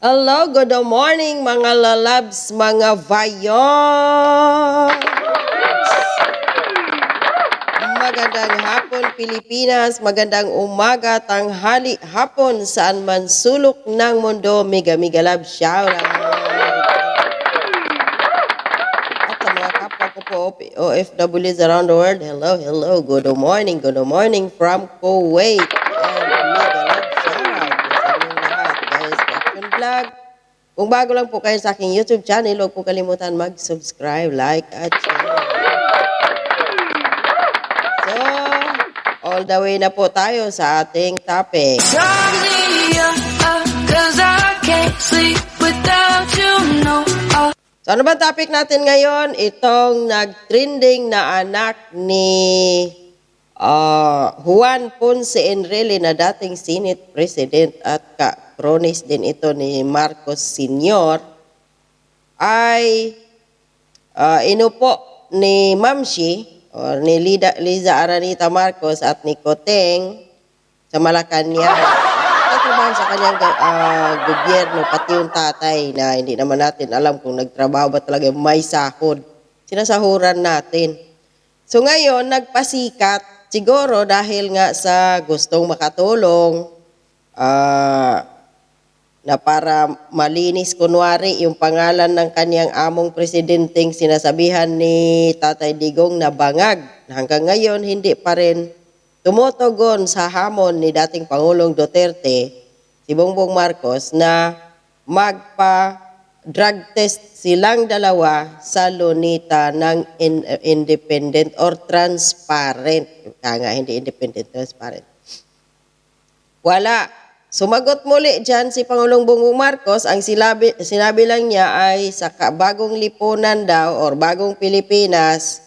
Hello, good morning mga lalabs, mga vayon! Magandang hapon Pilipinas, magandang umaga, tanghali, hapon, saan man sulok ng mundo, Mega Mega Love shout At sa mga kapwa ko po, OFWs around the world, hello, hello, good morning, good morning from Kuwait. And mega love shoutout po sa inyong lahat. Guys, Action Vlog. Kung bago lang po kayo sa aking YouTube channel, huwag po kalimutan mag-subscribe, like, at share. So, all the way na po tayo sa ating topic. Oh, So ano ba topic natin ngayon? Itong nag-trending na anak ni ah, Juan Ponce Enrile na dating Senate President at ka-kronis din ito ni Marcos Sr. ay ah, inupo ni Mamshi or ni Lida, Liza Aranita Marcos at ni Koteng sa Malacanang. Nagtrabaho sa kanyang ah, gobyerno, pati yung tatay na hindi naman natin alam kung nagtrabaho ba talaga may sahod. Sinasahuran natin. So ngayon, nagpasikat, siguro dahil nga sa gustong makatulong, ah, na para malinis kunwari yung pangalan ng kanyang among presidenteng sinasabihan ni Tatay Digong na bangag. Hanggang ngayon, hindi pa rin tumutugon sa hamon ni dating Pangulong Duterte, si Bongbong Marcos, na magpa-drug test silang dalawa sa lunita ng in- independent or transparent. Kaya nga, hindi independent, transparent. Wala. Sumagot muli dyan si Pangulong Bongbong Marcos, ang sinabi, sinabi lang niya ay sa bagong lipunan daw or bagong Pilipinas,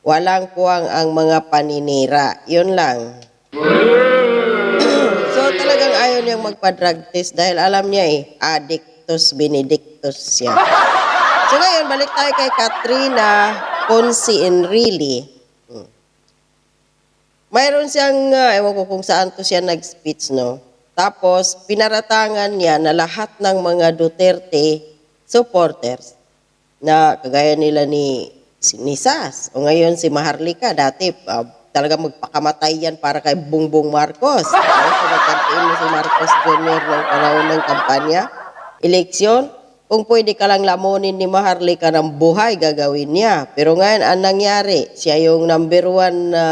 walang puwang ang mga paninira. Yun lang. so talagang ayaw niyang magpa-drug test dahil alam niya eh, addictus benedictus siya. So ngayon, balik tayo kay Katrina Ponce Enrile. Hmm. Mayroon siyang, uh, ewan ko kung saan to siya nag-speech, no? Tapos, pinaratangan niya na lahat ng mga Duterte supporters na kagaya nila ni, ni Sas o ngayon si Maharlika, dati ah, talaga magpakamatay yan para kay Bongbong Marcos. Ano, pagkakantiin mo si Marcos Jr. ng panahon ng kampanya, eleksyon, kung pwede ka lang lamunin ni Maharlika ng buhay, gagawin niya. Pero ngayon, ang nangyari, siya yung number one na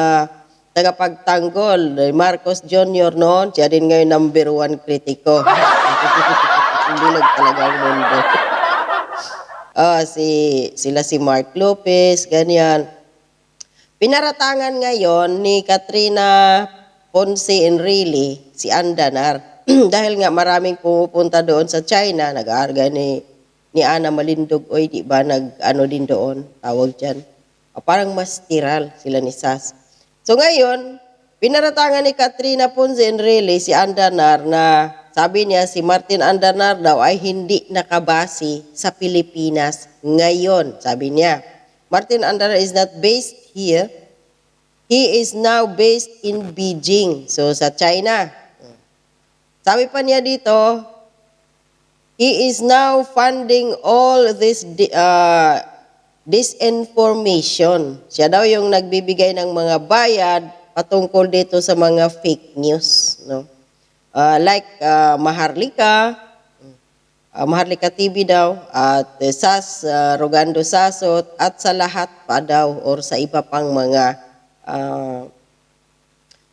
tagapagtanggol ni Marcos Jr. noon, siya din ngayon number one kritiko. Hindi lang talaga ang mundo. Ah, si, sila si Mark Lopez, ganyan. Pinaratangan ngayon ni Katrina Ponce Enrile, si Andanar, dahil nga maraming pumupunta doon sa China, nag-aarga ni, ni Ana Malindog, oy, di ba, nag-ano din doon, tawag dyan. Ah, parang mas tiral sila ni Sas. So ngayon, pinaratangan ni Katrina Ponce Enrile si Andanar na sabi niya si Martin Andanar daw ay hindi nakabase sa Pilipinas ngayon, sabi niya. Martin Andanar is not based here. He is now based in Beijing, so sa China. Sabi pa niya dito, he is now funding all this uh, disinformation. Siya daw yung nagbibigay ng mga bayad patungkol dito sa mga fake news, no? Uh, like uh, Maharlika, uh, Maharlika TV daw, at uh, SAS, uh, Rogando Sasot, at sa lahat pa daw, or sa iba pang mga, uh,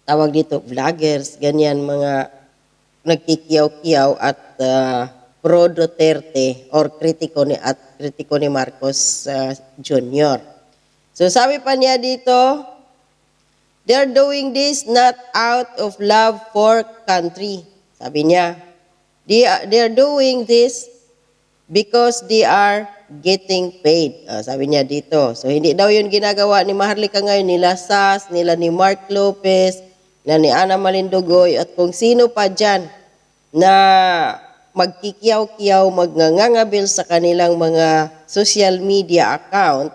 tawag dito, vloggers, ganyan, mga nagkikiyaw-kiyaw at uh, pro Duterte or kritiko ni at kritiko ni Marcos uh, Jr. So sabi pa niya dito, they're doing this not out of love for country. Sabi niya, they are, they're doing this because they are getting paid. Ah, sabi niya dito. So hindi daw yun ginagawa ni Maharlika ngayon, nila Sas, nila ni Mark Lopez, nila ni Ana Malindogoy, at kung sino pa dyan na magkikiyaw-kiyaw, magngangangabil sa kanilang mga social media account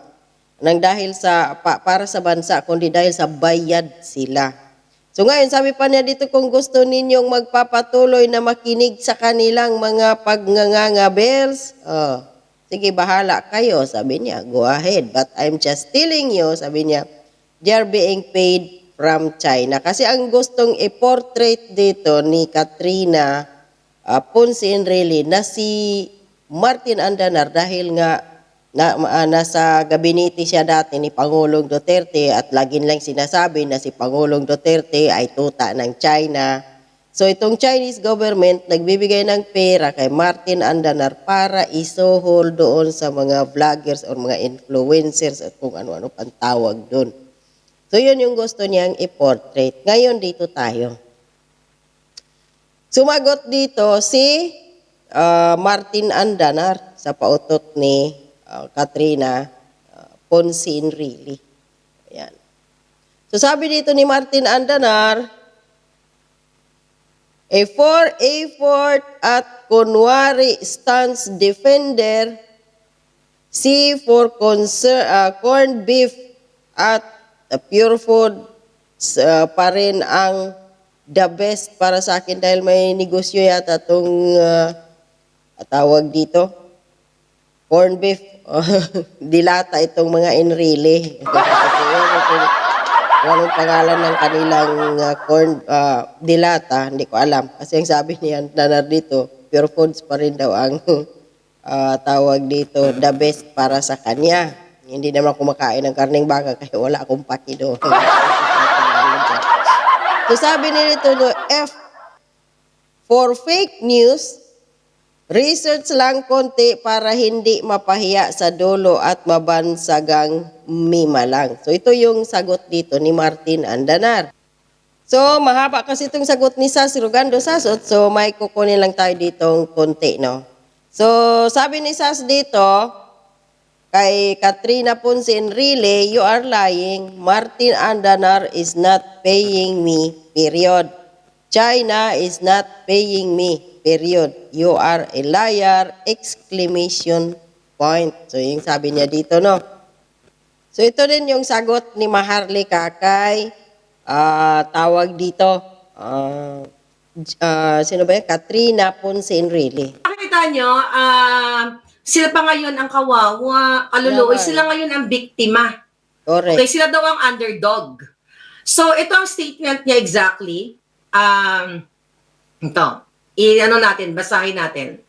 nang dahil sa pa- para sa bansa kundi dahil sa bayad sila. So ngayon, sabi pa niya dito kung gusto ninyong magpapatuloy na makinig sa kanilang mga pagnganganga bells, oh, sige bahala kayo, sabi niya, go ahead. But I'm just telling you, sabi niya, they're being paid from China. Kasi ang gustong i-portrait dito ni Katrina uh, Ponce Enrile na si Martin Andanar dahil nga na, ah, nasa gabinete siya dati ni Pangulong Duterte at laging lang sinasabi na si Pangulong Duterte ay tuta ng China. So itong Chinese government nagbibigay ng pera kay Martin Andanar para isuhol doon sa mga vloggers o mga influencers at kung ano-ano pang tawag doon. So yun yung gusto niyang i-portrait. Ngayon dito tayo. Sumagot dito si ah, Martin Andanar sa pautot ni ah, Katrina uh, Ponce Enrile. Ayan. So sabi dito ni Martin Andanar, a for effort at kunwari stance defender, C for conser- ah, corned beef at ah, pure food ah, pa rin ang the best para sa akin dahil may negosyo yata itong tawag dito. Corn beef. Dilata itong mga Enrile. Anong pangalan ng kanilang ah, corn ah, dilata, hindi ko alam. Kasi ang sabi niya, nanar dito, pure foods pa rin daw ang ah, tawag dito, the best para sa kanya. Hindi naman kumakain ng karning baka kaya wala akong paki doon. so sabi nito, no, F for fake news, Research lang konti para hindi mapahiya sa dulo at mabansagang mima lang. So ito yung sagot dito ni Martin Andanar. So mahaba kasi itong sagot ni Sas Rugando Sasot. So may kukunin lang tayo ditong konti, no? So sabi ni Sas dito, kay Katrina Ponce Enrile, you are lying. Martin Andanar is not paying me, period. China is not paying me, period. You are a liar, exclamation point. So, yung sabi niya dito, no? So, ito din yung sagot ni Maharlika kay ah, tawag dito, J- ah, sino ba yan? Katrina Ponce Enrile. Nakita nyo, ah, sila pa ngayon ang kawawa, kaluluoy, sila ngayon ang biktima. Correct. Okay, sila daw ang underdog. So, ito ang statement niya exactly. Um, ito, i-ano natin, basahin natin.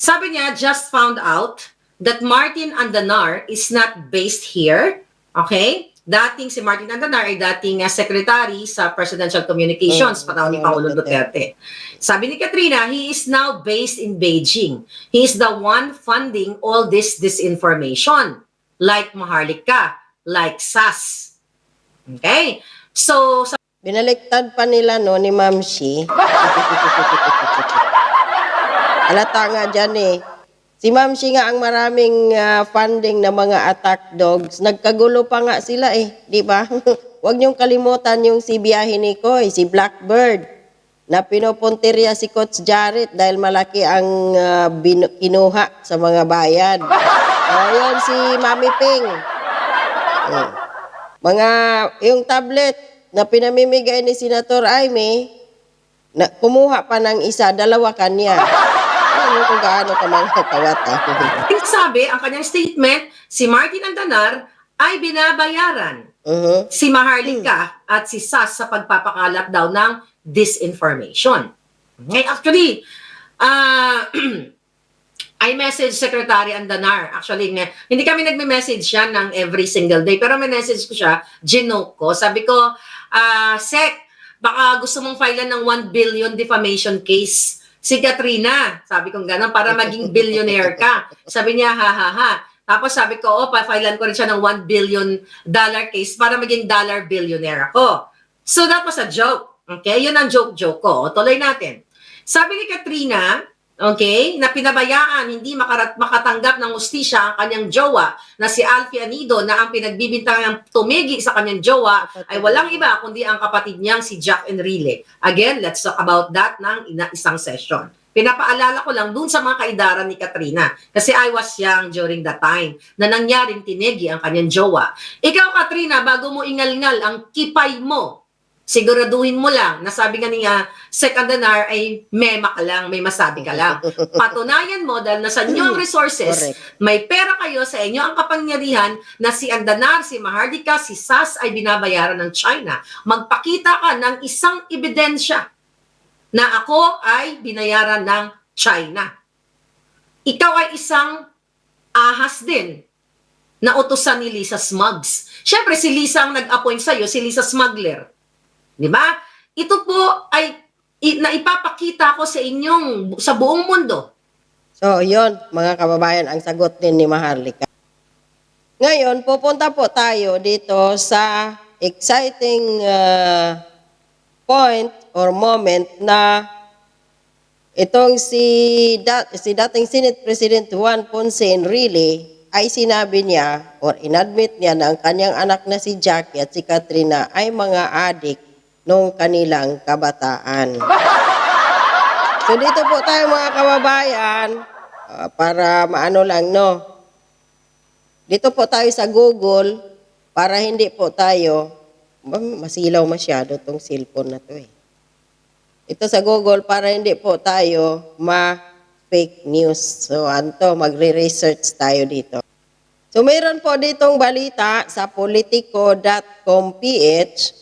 Sabi niya, just found out that Martin Andanar is not based here. Okay? Dating si Martin Andanar ay dating uh, secretary sa Presidential Communications, Mm, panahon ni Pangulong Pangulong Duterte. Sabi ni Katrina, he is now based in Beijing. He is the one funding all this disinformation. Like Maharlika, like SAS. Okay? So, sa Binaliktad pa nila no ni Ma'am Shi. Alata nga dyan eh. Si Ma'am Shi nga ang maraming ah, funding ng mga attack dogs. Nagkagulo pa nga sila eh. Di ba? Huwag niyong kalimutan yung si biyahe ni Koy, si Blackbird na pinopuntirya si Coach Jarrett dahil malaki ang bin- kinuha sa mga bayan. Ayun si Mami Ping. Mm. Mga, yung tablet na pinamimigay ni Senator Aimee, na, kumuha pa ng isa, dalawa kanya. Mo kung gaano ka mga kawat. ah. sabi, ang kanyang statement, si Martin Andanar ay binabayaran Mhm. si Maharlika at si SAS sa pagpapakalat daw ng disinformation. Okay, actually, ah I message Secretary Andanar. Actually, hindi kami nagme-message siya ng every single day, pero may message ko siya, ginoke ko. Sabi ko, ah Sec, baka gusto mong filean ng 1 billion defamation case si Katrina. Sabi ko gano'n, para maging billionaire ka. Sabi niya, ha ha ha. Tapos sabi ko, oh, pa-filean ko rin siya ng 1 billion dollar case para maging dollar billionaire ako. So that was a joke. Okay? Yun ang joke-joke ko. O, Tuloy natin. Sabi ni Katrina, okay, na pinabayaan, hindi makarat, makatanggap ng ustisya ang kanyang jowa na si Alfie Anido na ang pinagbibintangang tumigi sa kanyang jowa ay walang iba kundi ang kapatid niyang si Jack Enrile. Again, let's talk about that ng ina- isang session. Pinapaalala ko lang dun sa mga kaidaran ni Katrina kasi I was young during that time na nangyaring tinegi ang kanyang jowa. Ikaw, Katrina, bago mo ingalngal ang kipay mo siguraduhin mo lang, nasabi nga niya, Sec Andanar ay mema ka lang, may masabi ka lang. Patunayan mo dahil nasa inyo ang resources, Correct. may pera kayo sa inyo ang kapangyarihan na si Andanar, si Mahardika, si SAS ay binabayaran ng China. Magpakita ka ng isang ebidensya na ako ay binayaran ng China. Ikaw ay isang ahas din na utusan ni Lisa Smugs. Siyempre, si Lisa ang nag-appoint sa'yo, si Lisa Smuggler. Di ba? Ito po ay i- naipapakita ko sa inyong, sa buong mundo. So, yon mga kababayan, ang sagot din ni Maharlika. Ngayon, pupunta po tayo dito sa exciting uh, point or moment na itong si, dat, si dating Senate President Juan Ponce Enrile ay sinabi niya or inadmit niya na ang kanyang anak na si Jackie at si Katrina ay mga adik noong kanilang kabataan. So dito po tayo mga kababayan, ah, para maano lang no. Dito po tayo sa Google para hindi po tayo ma- masilaw masyado tong cellphone na to eh. Ito sa Google para hindi po tayo ma fake news. So anto magre-research tayo dito. So mayroon po ditong balita sa politico.com.ph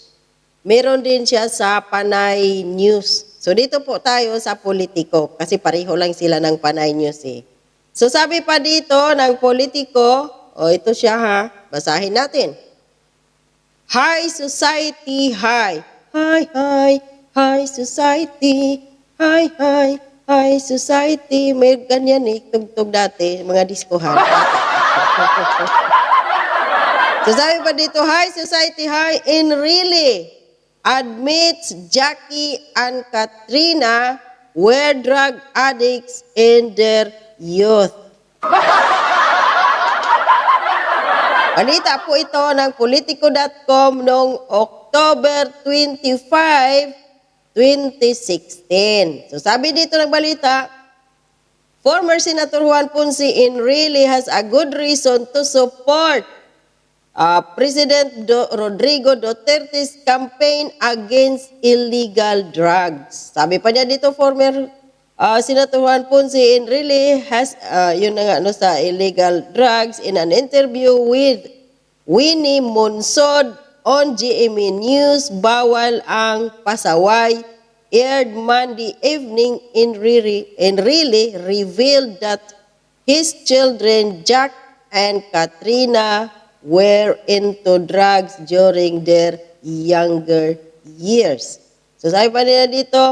Meron din siya sa Panay News. So dito po tayo sa Politico kasi pareho lang sila ng Panay News eh. So sabi pa dito ng Politico, o ito siya ha, basahin natin. High society, high. High, high, high society. High, high, high society. May ganyan eh, tugtog dati, mga diskohan. So sabi pa dito, high society, high in really admits Jackie and Katrina were drug addicts in their youth. Balita po ito ng Politico.com noong October 25, 2016. So sabi dito ng balita, former Senator Juan Ponce in really has a good reason to support uh, President Do- Rodrigo Duterte's campaign against illegal drugs. Sabi pa niya dito, former uh, Senator Juan Ponce really has, uh, yun na nga, no, sa illegal drugs in an interview with Winnie Monsod on GMA News, bawal ang pasaway aired Monday evening in really, in really revealed that his children, Jack and Katrina, were into drugs during their younger years. So sabi pa nila dito,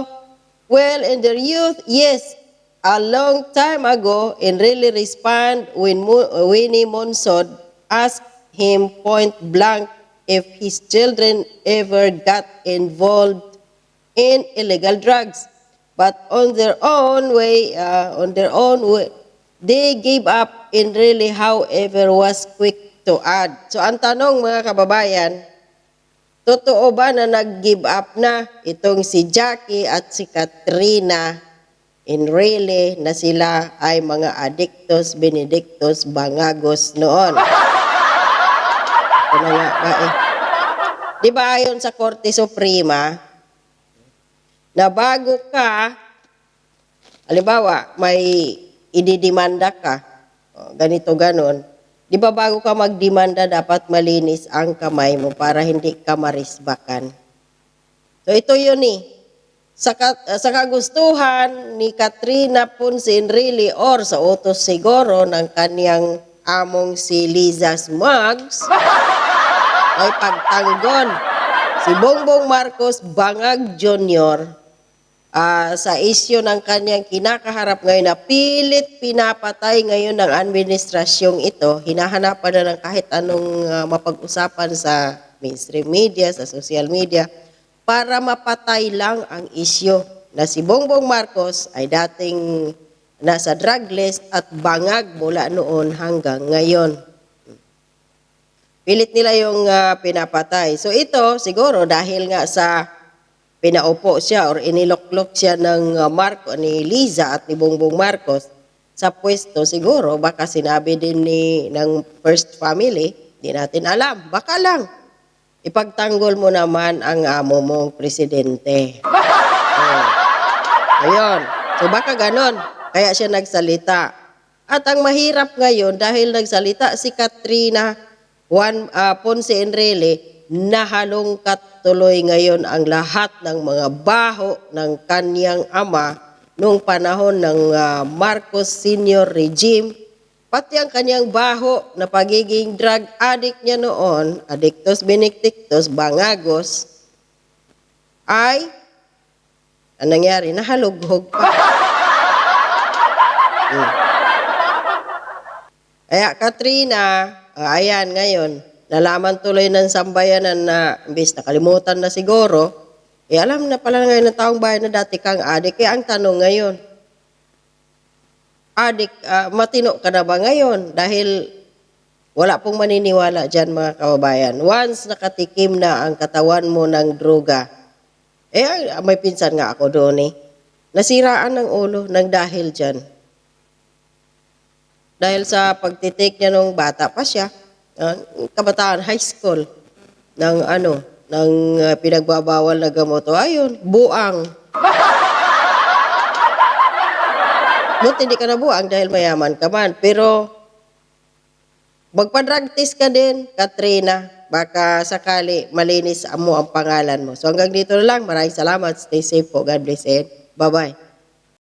well, in their youth, yes, a long time ago, in really respond when Winnie Monsod asked him point blank if his children ever got involved in illegal drugs. But on their own way, uh, on their own way, they gave up and really however was quick to add. So ang tanong mga kababayan, totoo ba na nag-give up na itong si Jackie at si Katrina in really na sila ay mga addictos, benedictos, bangagos noon? Na nga ba eh. Di ba ayon sa Korte Suprema, na bago ka, halimbawa, may ididimanda ka, ganito ganon, di ba bago ka magdemanda, dapat malinis ang kamay mo para hindi ka marisbakan. So ito yun eh. Sa, ka- sa kagustuhan ni Katrina Ponce Enrile or sa utos siguro ng kaniyang among si Liza Smugs, ay pagtanggol si Bongbong Marcos Bangag Jr. ah, sa isyo ng kanyang kinakaharap ngayon na pilit pinapatay ngayon ng administrasyong ito, hinahanapan na ng kahit anong ah, mapag-usapan sa mainstream media, sa social media, para mapatay lang ang isyo na si Bongbong Marcos ay dating nasa drug list at bangag mula noon hanggang ngayon. Pilit nila yung ah, pinapatay. So ito, siguro dahil nga sa pinaupo siya or iniloklok siya ng ah, Marco, ni Liza at ni Bongbong Marcos sa pwesto, siguro baka sinabi din ni ng first family, di natin alam. Baka lang. ipagtanggol mo naman ang amo mong presidente. Oh. Ayun. So baka ganon. Kaya siya nagsalita. At ang mahirap ngayon, dahil nagsalita si Katrina Juan ah, Ponce Enrile, nahalongkat tuloy ngayon ang lahat ng mga baho ng kanyang ama nung panahon ng ah, Marcos Senior regime Pati ang kanyang baho na pagiging drug addict niya noon, addictus benedictus, bangagos, ay, ang nangyari, nahalughog pa. Hmm. Kaya Katrina, ah, ayan ngayon, nalaman tuloy ng sambayanan na, imbis nakalimutan na siguro, eh alam na pala ngayon ng taong bayan na dati kang adik. Kaya ang tanong ngayon, adik, ah, matino ka na ba ngayon? Dahil wala pong maniniwala dyan mga kababayan. Once nakatikim na ang katawan mo ng droga, eh ay, may pinsan nga ako doon eh. Nasiraan ng ulo ng dahil dyan. Dahil sa pagtitake niya nung bata pa siya, ah, kabataan high school, ng ano, ng ah, pinagbabawal na gamot. O ayun, buang. Buti hindi ka na buang dahil mayaman ka man. Pero, magpa-drug test ka din, Katrina. Baka sakali malinis mo ang pangalan mo. So hanggang dito na lang. Maraming salamat. Stay safe po. God bless and bye-bye.